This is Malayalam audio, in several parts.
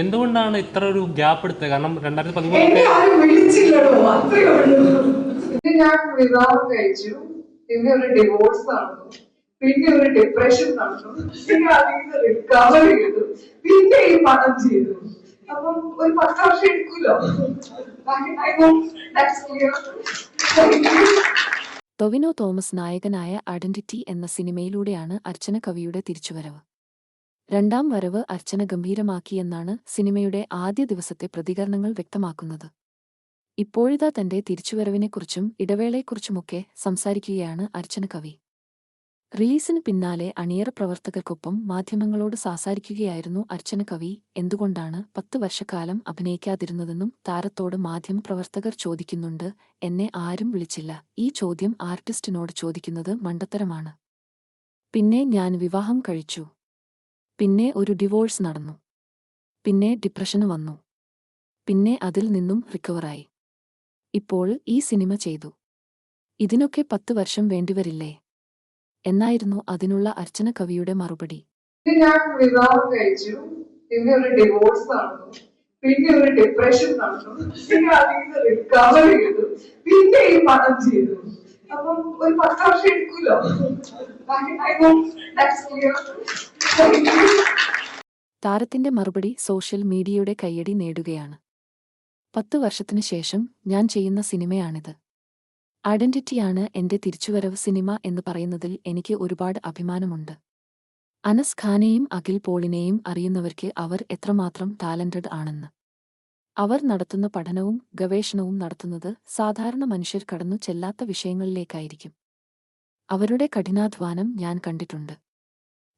എന്തുകൊണ്ടാണ് ഇത്ര ഒരു ഗ്യാപ്പ് എടുത്തത്? കാരണം രണ്ടായിരത്തി പതിമൂന്ന് ഞാൻ വിവാഹം കഴിച്ചു. പിന്നെ ഒരു ഡിവോഴ്സ് നടന്നു. പിന്നെ ഒരു ഡിപ്രഷൻ നടന്നു. പിന്നെ അതിൽ നിന്ന് റിക്കവർ ചെയ്തു പിന്നെ ഈ പണം ചെയ്തു. അപ്പം ഒരു പത്ത് വർഷം എടുക്കൂലോ. ടൊവിനോ തോമസ് നായകനായ ഐഡന്റിറ്റി എന്ന സിനിമയിലൂടെയാണ് അർച്ചന കവിയുടെ തിരിച്ചുവരവ്. രണ്ടാം വരവ് അർച്ചന ഗംഭീരമാക്കിയെന്നാണ് സിനിമയുടെ ആദ്യ ദിവസത്തെ പ്രതികരണങ്ങൾ വ്യക്തമാക്കുന്നത്. ഇപ്പോഴിതാ തന്റെ തിരിച്ചുവരവിനെക്കുറിച്ചും ഇടവേളയെക്കുറിച്ചുമൊക്കെ സംസാരിക്കുകയാണ് അർച്ചന കവി. റിലീസിന് പിന്നാലെ അണിയറ പ്രവർത്തകർക്കൊപ്പം മാധ്യമങ്ങളോട് സംസാരിക്കുകയായിരുന്നു അർച്ചന കവി. എന്തുകൊണ്ടാണ് പത്ത് വർഷക്കാലം അഭിനയിക്കാതിരുന്നതെന്നും താരത്തോട് മാധ്യമപ്രവർത്തകർ ചോദിക്കുന്നുണ്ട്. എന്നെ ആരും വിളിച്ചില്ല. ഈ ചോദ്യം ആർട്ടിസ്റ്റിനോട് ചോദിക്കുന്നത് മണ്ടത്തരമാണ്. പിന്നെ ഞാൻ വിവാഹം കഴിച്ചു. പിന്നെ ഒരു ഡിവോഴ്സ് നടന്നു. പിന്നെ ഡിപ്രഷന് വന്നു. പിന്നെ അതിൽ നിന്നും റിക്കവറായി ഇപ്പോൾ ഈ സിനിമ ചെയ്തു. ഇതിനൊക്കെ പത്ത് വർഷം വേണ്ടിവരില്ലേ? എന്നായിരുന്നു അതിനുള്ള അർച്ചന കവിയുടെ മറുപടി. ഞാൻ വിവാഹം കഴിച്ചു. പിന്നെ ഒരു ഡിവോഴ്സ് നടന്നു. പിന്നെ ഒരു ഡിപ്രഷൻ നടന്നു. പിന്നെ അതിൽ നിന്ന് റിക്കവർ ചെയ്തു. പിന്നെ ഈ പണം ചെയ്തു. അപ്പം ഒരു പത്ത് വർഷം എടുക്കൂലോ? That's clear. താരത്തിന്റെ മറുപടി സോഷ്യൽ മീഡിയയുടെ കയ്യടി നേടുകയാണ്. പത്ത് വർഷത്തിനു ശേഷം ഞാൻ ചെയ്യുന്ന സിനിമയാണിത്. ഐഡന്റിറ്റിയാണ് എന്റെ തിരിച്ചുവരവ് സിനിമ എന്ന് പറയുന്നതിൽ എനിക്ക് ഒരുപാട് അഭിമാനമുണ്ട്. അനസ് ഖാനെയും അഖിൽ പോളിനെയും അറിയുന്നവർക്ക് അവർ എത്രമാത്രം ടാലന്റഡ് ആണെന്ന്. അവർ നടത്തുന്ന പഠനവും ഗവേഷണവും നടത്തുന്നത് സാധാരണ മനുഷ്യർ കടന്നു ചെല്ലാത്ത വിഷയങ്ങളിലേക്കായിരിക്കും. അവരുടെ കഠിനാധ്വാനം ഞാൻ കണ്ടിട്ടുണ്ട്.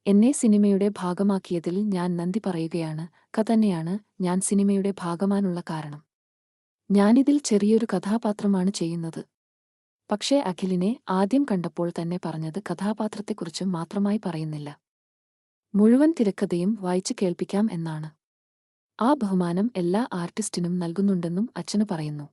എന്നെ സിനിമയുടെ ഭാഗമാക്കിയതിൽ ഞാൻ നന്ദി പറയുകയാണ്. കതന്നെയാണ് ഞാൻ സിനിമയുടെ ഭാഗമാനുള്ള കാരണം. ഞാനിതിൽ ചെറിയൊരു കഥാപാത്രമാണ് ചെയ്യുന്നത്. പക്ഷേ അഖിലിനെ ആദ്യം കണ്ടപ്പോൾ തന്നെ പറഞ്ഞത് കഥാപാത്രത്തെക്കുറിച്ച് മാത്രമായി പറയുന്നില്ല. മുഴുവൻ തിരക്കഥയും വായിച്ചു കേൾപ്പിക്കാം എന്നാണ്. ആ ബഹുമാനം എല്ലാ ആർട്ടിസ്റ്റിനും നൽകുന്നുണ്ടെന്നും അച്ഛന് പറയുന്നു.